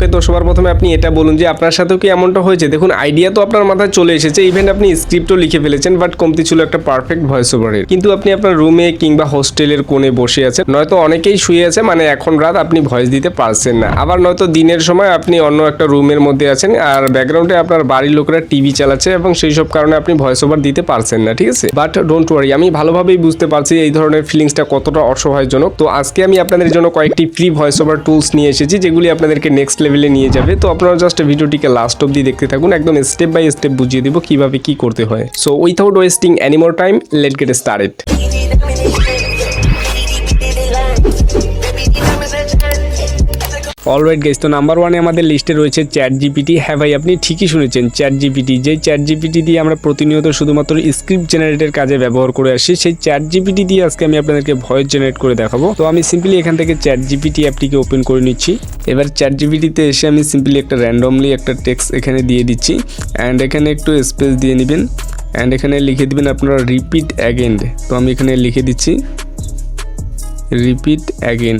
ওকে তো সবার প্রথমে আপনি এটা বলুন যে আপনার সাথেও কি এমনটা হয়েছে? দেখুন আইডিয়া তো আপনার মাথায় চলে এসেছে। ইভেন আপনি স্ক্রিপ্টও লিখে ফেলেছেন বাট কমতি ছিল একটা পারফেক্ট ভয়েস ওভারের কিন্তু আপনি আপনার রুমে কিংবা হোস্টেলের কোণে বসে আছেন, নয়তো অনেকেই শুয়ে আছে মানে এখন রাত আপনি ভয়েস দিতে পারছেন না। আবার নয়তো দিনের সময় আপনি অন্য একটা রুমের মধ্যে আছেন, আর ব্যাকগ্রাউন্ডে আপনার বাড়ির লোকেরা টিভি চালাচ্ছে এবং সেই সব কারণে আপনি ভয়েস ওভার দিতে পারছেন না, ঠিক আছে? বাট ডোন্ট ওয়ারি আমি ভালোভাবেই বুঝতে পারছি এই ধরনের ফিলিংসটা কতটা অসহায়জনক। তো আজকে আমি আপনাদের জন্য কয়েকটি ফ্রি ভয়েস ওভার টুলস নিয়ে এসেছি, যেগুলি আপনাদেরকে নেক্সট নিয়ে যাবে। তো আপনারা জাস্ট ভিডিওটিকে লাস্ট অব্দি দেখতে থাকুন। একদম স্টেপ বাই স্টেপ বুঝিয়ে দেবো কীভাবে কি করতে হয়। So without wasting anymore time let get started alright guys তো নাম্বার ওয়ানে আমাদের লিস্টে রয়েছে চ্যাট জিপিটি হ্যাঁ ভাই, আপনি ঠিকই শুনেছেন চ্যাট জিপিটি যে চ্যাট জিপিটি দিয়ে আমরা প্রতিনিয়ত শুধুমাত্র স্ক্রিপ্ট জেনারেটের কাজে ব্যবহার করে আসি, সেই চ্যাট জিপিটি দিয়ে আজকে আমি আপনাদেরকে ভয়েস জেনারেট করে দেখাবো। তো আমি সিম্পলি এখান থেকে চ্যাট জিপিটি অ্যাপটিকে ওপেন করে নিচ্ছি। এবার চ্যাট জিপিটিতে এসে আমি সিম্পলি একটা র্যান্ডমলি একটা টেক্সট এখানে দিয়ে দিচ্ছি। অ্যান্ড এখানে একটু স্পেস দিয়ে নেবেন। অ্যান্ড এখানে লিখে দিবেন আপনারা রিপিট অ্যাগেন তো আমি এখানে লিখে দিচ্ছি রিপিট অ্যাগেন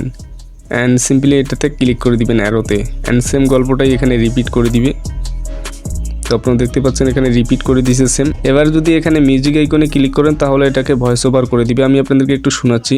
অ্যান্ড সিম্পলি এটাতে ক্লিক করে দিবেন অ্যারোতে অ্যান্ড সেম গল্পটাই এখানে রিপিট করে দিবে। তো আপনারা দেখতে পাচ্ছেন এখানে রিপিট করে দিছে সেম এবার যদি এখানে মিউজিক আইকনে ক্লিক করেন, তাহলে এটাকে ভয়েস ওভার করে দিবে। আমি আপনাদেরকে একটু শোনাচ্ছি।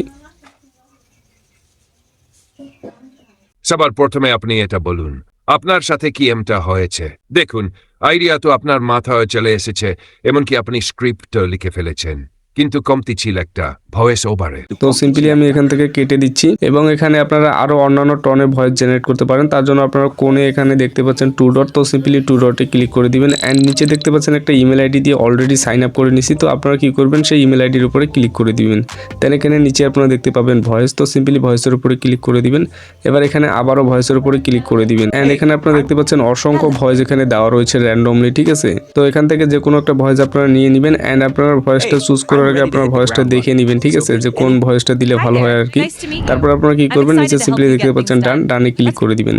সবার প্রথমে আপনি এটা বলুন। আপনার সাথে কি এমটা হয়েছে? দেখুন আইডিয়া তো আপনার মাথায় চলে এসেছে, এমনকি আপনি স্ক্রিপ্ট লিখে ফেলেছেন। কিন্তু কমতি ছিল একটা ভয়েস ওভারে। তো সিম্পলি আমি এখান থেকে কেটে দিচ্ছি এবং এখানে আপনারা আরও অন্যান্য টনে ভয়েস জেনারেট করতে পারেন। তার জন্য আপনারা কোণে এখানে দেখতে পাচ্ছেন টু ডট তো সিম্পলি টু ডটে ক্লিক করে দিবেন। অ্যান্ড নিচে দেখতে পাচ্ছেন একটা ইমেল আইডি দিয়ে অলরেডি সাইন আপ করে নিছি। তো আপনারা কি করবেন? সেই ইমেল আইডির উপরে ক্লিক করে দিবেন। দেন এখানে নিচে আপনারা দেখতে পাবেন ভয়েস তো সিম্পলি ভয়েসের উপরে ক্লিক করে দিবেন। এবার এখানে আবারও ভয়েসের উপরে ক্লিক করে দিবেন। অ্যান্ড এখানে আপনারা দেখতে পাচ্ছেন অসংখ্য ভয়েস এখানে দেওয়া রয়েছে র্যান্ডমলি ঠিক আছে? তো এখান থেকে যে কোনো একটা ভয়েস আপনারা নিয়ে নেবেন। অ্যান্ড আপনারা ভয়েসটা চুজ করার আগে আপনার ভয়েসটা দেখে নেবেন ঠিক আছে? যে কোন ভয়েসটা দিলে ভালো হয় আর কি। তারপর আপনারা কি করবেন? নিচে সিম্পলি দেখতে পাচ্ছেন ডান ডানে ক্লিক করে দিবেন।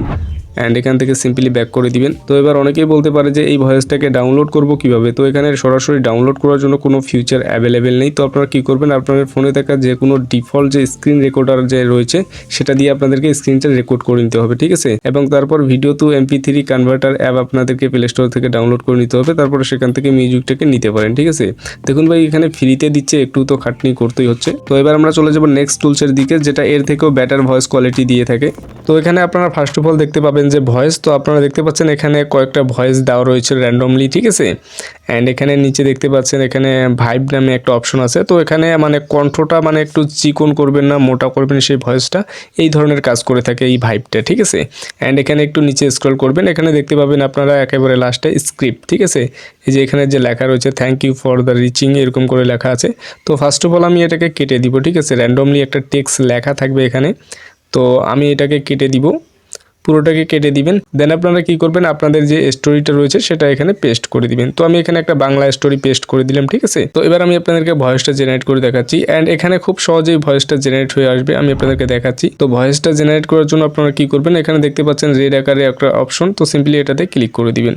অ্যান্ড এখান থেকে সিম্পলি ব্যাক করে দিবেন। তো এবার অনেকেই বলতে পারে যে এই ভয়েসটাকে ডাউনলোড করব কীভাবে? তো এখানে সরাসরি ডাউনলোড করার জন্য কোনো ফিউচার অ্যাভেলেবেল নেই। তো আপনারা কী করবেন? আপনাদের ফোনে থাকা যে কোনো ডিফল্ট যে স্ক্রিন রেকর্ডার যে রয়েছে, সেটা দিয়ে আপনাদেরকে স্ক্রিনটা রেকর্ড করে নিতে হবে, ঠিক আছে? এবং তারপর video to MP three converter app আপনাদেরকে প্লে স্টোর থেকে ডাউনলোড করে নিতে হবে। তারপরে সেখান থেকে মিউজিকটাকে নিতে পারেন, ঠিক আছে? দেখুন ভাই, এখানে ফ্রিতে দিচ্ছে, একটু তো খাটনি করতেই হচ্ছে। তো এবার আমরা চলে যাব নেক্সট টুলসের দিকে, যেটা এর থেকেও বেটার ভয়েস কোয়ালিটি দিয়ে থাকে। তো এখানে আপনারা ফার্স্ট অফ অল দেখতে পাবেন যে ভয়েস, তো আপনারা দেখতে পাচ্ছেন এখানে কয়েকটা ভয়েস দেওয়া রয়েছে র্যান্ডমলি ঠিক আছে? অ্যান্ড এখানে নিচে দেখতে পাচ্ছেন এখানে ভাইব নামে একটা অপশন আছে। তো এখানে মানে কণ্ঠটা মানে একটু চিকন করবেন না, মোটা করবেন সেই ভয়েসটা। এই ধরনের কাজ করে থাকে এই ভাইবটা ঠিক আছে? অ্যান্ড এখানে একটু নিচে স্ক্রল করবেন, এখানে দেখতে পাবেন আপনারা একেবারে লাস্টে স্ক্রিপ্ট ঠিক আছে? এই যে এখানে যে লেখা রয়েছে thank you for the reaching এরকম করে লেখা আছে। তো ফার্স্ট অফ অল আমি এটাকে কেটে দিব, ঠিক আছে? র্যান্ডমলি একটা টেক্সট লেখা থাকবে এখানে। তো আমি এটাকে কেটে দিব। পুরোটাকে কেটে দিবেন। দেন আপনারা কি করবেন? আপনাদের যে স্টোরিটা রয়েছে, সেটা এখানে পেস্ট করে দিবেন। তো আমি এখানে একটা বাংলা স্টোরি পেস্ট করে দিলাম, ঠিক আছে? তো এবার আমি আপনাদেরকে ভয়েসটা জেনারেট করে দেখাচ্ছি। অ্যান্ড এখানে খুব সহজেই ভয়েসটা জেনারেট হয়ে আসবে, আমি আপনাদেরকে দেখাচ্ছি। তো ভয়েসটা জেনারেট করার জন্য আপনারা কি করবেন? এখানে দেখতে পাচ্ছেন রেড আকারে একটা অপশন তো সিম্পলি এটাতে ক্লিক করে দিবেন।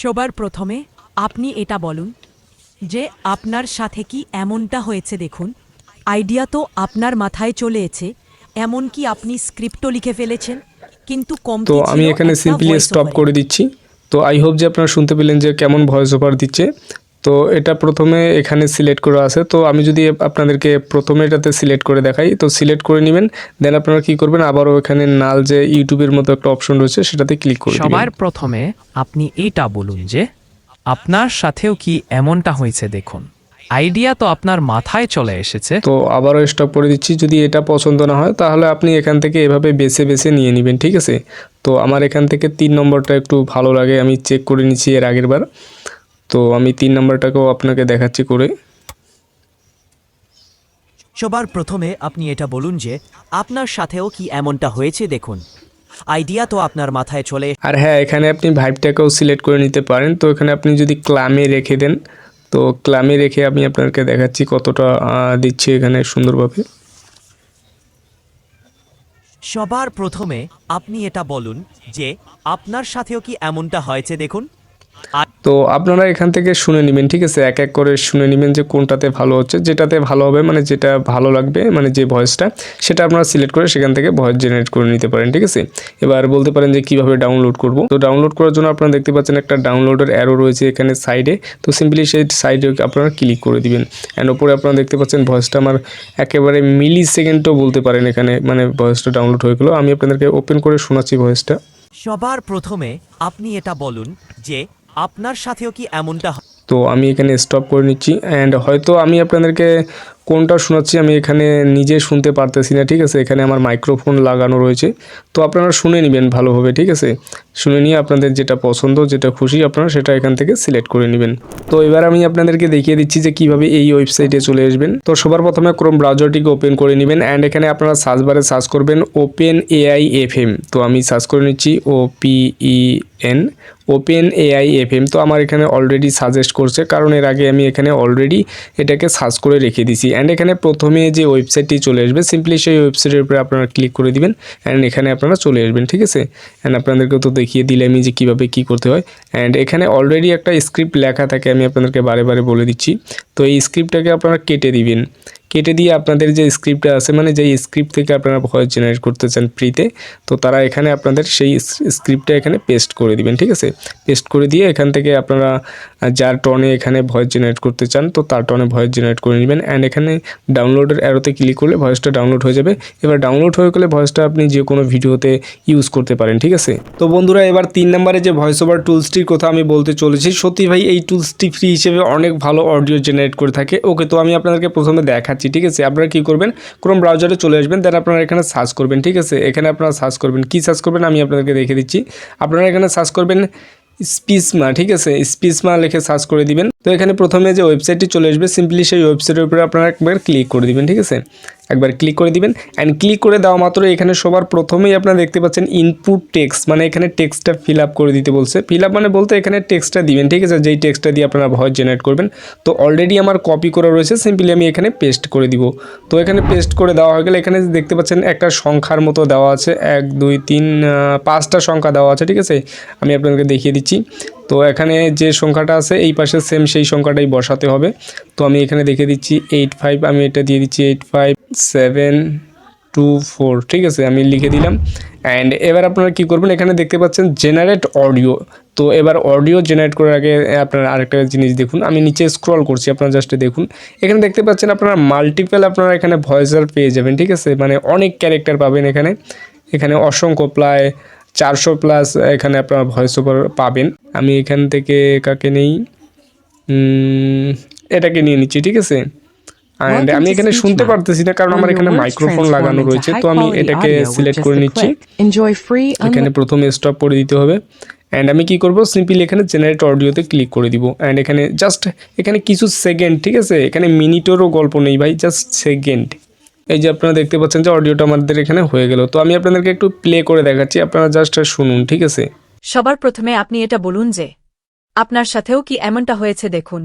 সবার প্রথমে আপনি এটা বলুন যে আপনার সাথে কি এমনটা হয়েছে দেখুন। আইডিয়া তো আপনার মাথায় চলে এসেছে এমনকি আপনি স্ক্রিপ্টও লিখে ফেলেছেন কিন্তু কম তো আমি এখানে সিম্পলি স্টপ করে দিচ্ছি। তো আই হোপ যে আপনারা শুনতে পেলেন যে কেমন ভয়েস ওভার দিচ্ছে। তো এটা প্রথমে এখানে সিলেক্ট করা আছে। তো আমি যদি আপনাদেরকে প্রথমে এটাতে সিলেক্ট করে দেখাই তো সিলেক্ট করে নেবেন দেন আপনারা কি করবেন? আবারও এখানে নাল যে ইউটিউবের মতো একটা অপশন রয়েছে সেটাতে ক্লিক করে সবার প্রথমে আপনি এটা বলুন যে আপনার সাথেও কি এমনটা হয়েছে দেখুন। আইডিয়া তো আপনার মাথায় চলে এসেছে। তো আবারও স্টপ করে দিচ্ছি যদি এটা পছন্দ না হয় তাহলে আপনি এখান থেকে এভাবে বেছে বেছে নিয়ে নেবেন ঠিক আছে? তো আমার এখান থেকে তিন নম্বরটা একটু ভালো লাগে আমি চেক করে নিচ্ছি এর আগের বার। তো আমি তিন নম্বরটাকেও আপনাকে দেখাচ্ছি করে। সবার প্রথমে আপনি এটা বলুন যে আপনার সাথেও কি এমনটা হয়েছে দেখুন। আইডিয়া তো আপনার মাথায় চলে আর হ্যাঁ এখানে আপনি ভাইবটাকেও সিলেক্ট করে নিতে পারেন। তো এখানে আপনি যদি ক্লামে রেখে দেন তো ক্লামে রেখে আমি আপনাকে দেখাচ্ছি কতটা দিচ্ছি এখানে সুন্দরভাবে। সবার প্রথমে আপনি এটা বলুন যে আপনার সাথেও কি এমনটা হয়েছে দেখুন। তো আপনারা এখান থেকে শুনে নেবেন, ঠিক আছে? এক এক করে শুনে নেবেন যে কোনটাতে ভালো হচ্ছে, যেটাতে ভালো হবে মানে যেটা ভালো লাগবে মানে যে ভয়েসটা, সেটা আপনারা সিলেক্ট করে সেখান থেকে ভয়েস জেনারেট করে নিতে পারেন, ঠিক আছে? এবার বলতে পারেন যে কীভাবে ডাউনলোড করব। তো ডাউনলোড করার জন্য আপনারা দেখতে পাচ্ছেন একটা ডাউনলোডের অ্যারো রয়েছে এখানে সাইডে। তো সিম্পলি সেই সাইডে আপনারা ক্লিক করে দিবেন। অ্যান্ড ওপরে আপনারা দেখতে পাচ্ছেন ভয়েসটা আমার একেবারে মিলি সেকেন্ডও বলতে পারেন এখানে মানে ভয়েসটা ডাউনলোড হয়ে গেলো। আমি আপনাদেরকে ওপেন করে শোনাচ্ছি ভয়েসটা। সবার প্রথমে আপনি এটা বলুন যে আপনার সাথেও কি এমনটা তো আমি এখানে স্টপ করে নিচ্ছি অ্যান্ড হয়তো আমি আপনাদেরকে কোনটা শোনাচ্ছি আমি এখানে নিজে শুনতে পারতেছি না, ঠিক আছে? এখানে আমার মাইক্রোফোন লাগানো রয়েছে। তো আপনারা শুনে নেবেন ভালোভাবে, ঠিক আছে? শুনে নিয়ে আপনাদের যেটা পছন্দ, যেটা খুশি আপনারা সেটা এখান থেকে সিলেক্ট করে নেবেন। তো এবার আমি আপনাদেরকে দেখিয়ে দিচ্ছি যে কীভাবে এই ওয়েবসাইটে চলে আসবেন। তো সবার প্রথমে ক্রোম ব্রাউজারটিকে ওপেন করে নেবেন অ্যান্ড এখানে আপনারা সার্চ বারে সার্চ করবেন ওপেন এআই এফ এম তো আমি সার্চ করে নিচ্ছি O P E N open AI FM তো আমার এখানে অলরেডি সাজেস্ট করছে, কারণ এর আগে আমি এখানে অলরেডি এটাকে সার্চ করে রেখে দিছি অ্যান্ড এখানে প্রথমে যে ওয়েবসাইটটি চলে আসবে সিম্পলি সেই ওয়েবসাইটের উপরে আপনারা ক্লিক করে দিবেন অ্যান্ড এখানে আপনারা চলে আসবেন, ঠিক আছে? অ্যান্ড আপনাদেরকে তো দেখিয়ে দিলে আমি যে কীভাবে কী করতে হয়। অ্যান্ড এখানে অলরেডি একটা স্ক্রিপ্ট লেখা থাকে, আমি আপনাদেরকে বারে বারে বলে দিচ্ছি। তো এই স্ক্রিপ্টটাকে আপনারা কেটে দিবেন। কেটে দিয়ে আপনাদের যে স্ক্রিপ্টটা আছে মানে যেই স্ক্রিপ্ট থেকে আপনারা ভয়েস জেনারেট করতে চান ফ্রিতে তো তারা এখানে আপনাদের সেই স্ক্রিপ্টটা এখানে পেস্ট করে দিবেন, ঠিক আছে? পেস্ট করে দিয়ে এখান থেকে আপনারা যার টনে এখানে ভয়েস জেনারেট করতে চান, তো তার টনে ভয়েস জেনারেট করে নেবেন। অ্যান্ড এখানে ডাউনলোডের অ্যারোতে ক্লিক করলে ভয়েসটা ডাউনলোড হয়ে যাবে। এবার ডাউনলোড হয়ে গেলে ভয়েসটা আপনি যে কোনো ভিডিওতে ইউজ করতে পারেন, ঠিক আছে? তো বন্ধুরা, এবার তিন নম্বরে যে ভয়েস ওভার টুলসটির কথা আমি বলতে চলেছি, সত্যি ভাই, এই টুলসটি ফ্রি হিসেবে অনেক ভালো অডিও জেনারেট করে থাকে। ওকে তো আমি আপনাদেরকে প্রথমে দেখাচ্ছি, ঠিক আছে? আপনারা কী করবেন? ক্রোম ব্রাউজারে চলে আসবেন দেন আপনারা এখানে সার্চ করবেন, ঠিক আছে? এখানে আপনারা সার্চ করবেন। কি সার্চ করবেন আমি আপনাদেরকে দেখে দিচ্ছি। আপনারা এখানে সার্চ করবেন স্পিসমা ঠিক আছে? স্পিসমা লিখে সার্চ করে দিবেন। তো এখানে প্রথমে যে ওয়েবসাইটটি চলে আসবে সিম্পলি সেই ওয়েবসাইটের উপরে আপনারা একবার ক্লিক করে দিবেন, ঠিক আছে? একবার ক্লিক করে দিবেন অ্যান্ড ক্লিক করে দেওয়া মাত্র এখানে সবার প্রথমেই আপনারা দেখতে পাচ্ছেন ইনপুট টেক্সট মানে এখানে টেক্সটটা ফিল আপ করে দিতে বলছে। ফিল আপ মানে বলতে এখানে টেক্সটটা দিবেন, ঠিক আছে? যেই টেক্সটটা দিয়ে আপনারা ভয়েস জেনারেট করবেন। তো অলরেডি আমার কপি করা রয়েছে সিম্পলি আমি এখানে পেস্ট করে দিব। তো এখানে পেস্ট করে দেওয়া হয়ে গেলে এখানে দেখতে পাচ্ছেন একটা সংখ্যার মতো দেওয়া আছে, এক, দুই, তিন পাঁচটা সংখ্যা দেওয়া আছে, ঠিক আছে? আমি আপনাদেরকে দেখিয়ে দিচ্ছি। তো এখানে যে সংখ্যাটা আছে, এই পাশে সেম সেই সংখ্যাটাই বসাতে হবে। তো আমি এখানে দেখে দিচ্ছি এইট ফাইভ আমি এটা দিয়ে দিচ্ছি eight five seven two four ঠিক আছে? আমি লিখে দিলাম। অ্যান্ড এবার আপনারা কি করবেন, এখানে দেখতে পাচ্ছেন জেনারেট অডিও তো এবার অডিও জেনারেট করার আগে আপনারা আরেকটা জিনিস দেখুন। আমি নিচে স্ক্রল করছি, আপনারা জাস্ট দেখুন। এখানে দেখতে পাচ্ছেন আপনারা মাল্টিপল আপনারা এখানে ভয়েসার পেয়ে যাবেন, ঠিক আছে? মানে অনেক ক্যারেক্টার পাবেন এখানে। এখানে অসংখ্য প্রায় চারশো প্লাস এখানে আপনারা ভয়েস ওভার পাবেন। আমি এখান থেকে কাকে নেই? এটাকে নিয়ে নিচ্ছি ঠিক আছে? অ্যান্ড আমি এখানে শুনতে পারতেছি না কারণ আমার এখানে মাইক্রোফোন লাগানো রয়েছে তো আমি এটাকে সিলেক্ট করে নিচ্ছি। এখানে প্রথমে স্টপ করে দিতে হবে। অ্যান্ড আমি কি করব? সিম্পলি এখানে জেনারেট অডিওতে ক্লিক করে দিব। অ্যান্ড এখানে জাস্ট এখানে কিছু সেকেন্ড ঠিক আছে? এখানে মিনিটেরও গল্প নেই ভাই জাস্ট সেকেন্ড এই যে আপনারা দেখতে পাচ্ছেন যে অডিওটা আমাদের এখানে হয়ে গেল। তো আমি আপনাদেরকে একটু প্লে করে দেখাচ্ছি, আপনারা জাস্ট শুনুন, ঠিক আছে? সবার প্রথমে আপনি এটা বলুন যে, আপনার সাথেও কি এমনটা হয়েছে দেখুন।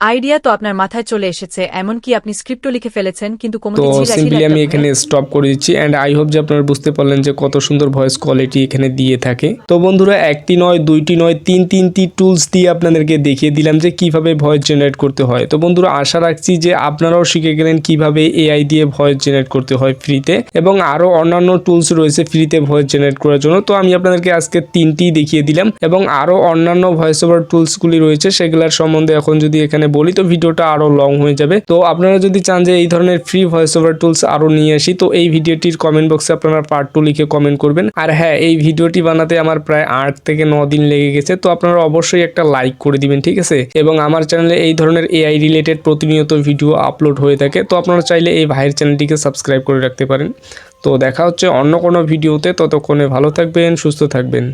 আইডিয়া তো আপনার মাথায় চলে এসেছে এমন কি আপনি স্ক্রিপ্টও লিখে ফেলেছেন কিন্তু তো কোমরে রাখি সিম্পলি আমি এখানে স্টপ করে দিচ্ছি অ্যান্ড আই হোপ যে আপনারা বুঝতে পারলেন যে কত সুন্দর ভয়েস কোয়ালিটি এখানে দিয়ে থাকে। তো বন্ধুরা একটি নয় দুইটি নয় তিন তিনটি টুলস দিয়ে আপনাদেরকে দেখিয়ে দিলাম যে কীভাবে ভয়েস জেনারেট করতে হয়। তো বন্ধুরা আশা রাখছি যে আপনারাও শিখে গেলেন কীভাবে এআই দিয়ে ভয়েস জেনারেট করতে হয় ফ্রিতে এবং আরও অন্যান্য টুলস রয়েছে ফ্রিতে ভয়েস জেনারেট করার জন্য। তো আমি আপনাদেরকে আজকে তিনটি দেখিয়ে দিলাম এবং আরও অন্যান্য ভয়েস ওভার টুলসগুলি রয়েছে সেগুলোর সম্বন্ধে এখন যদি এখানে বলি তো ভিডিওটা আরও লং হয়ে যাবে। তো আপনারা যদি চান যে এই ধরনের ফ্রি ভয়েস ওভার টুলস আরও নিয়ে আসি, তো এই ভিডিওটির কমেন্ট বক্সে আপনারা পার্ট টু লিখে কমেন্ট করবেন। আর হ্যাঁ এই ভিডিওটি বানাতে আমার প্রায় আট থেকে ন দিন লেগে গেছে, তো আপনারা অবশ্যই একটা লাইক করে দিবেন, ঠিক আছে? এবং আমার চ্যানেলে এই ধরনের এআই রিলেটেড প্রতিনিয়ত ভিডিও আপলোড হয়ে থাকে, তো আপনারা চাইলে এই ভাইয়ের চ্যানেলটিকে সাবস্ক্রাইব করে রাখতে পারেন। তো দেখা হচ্ছে অন্য কোনো ভিডিওতে ততক্ষণে ভালো থাকবেন, সুস্থ থাকবেন।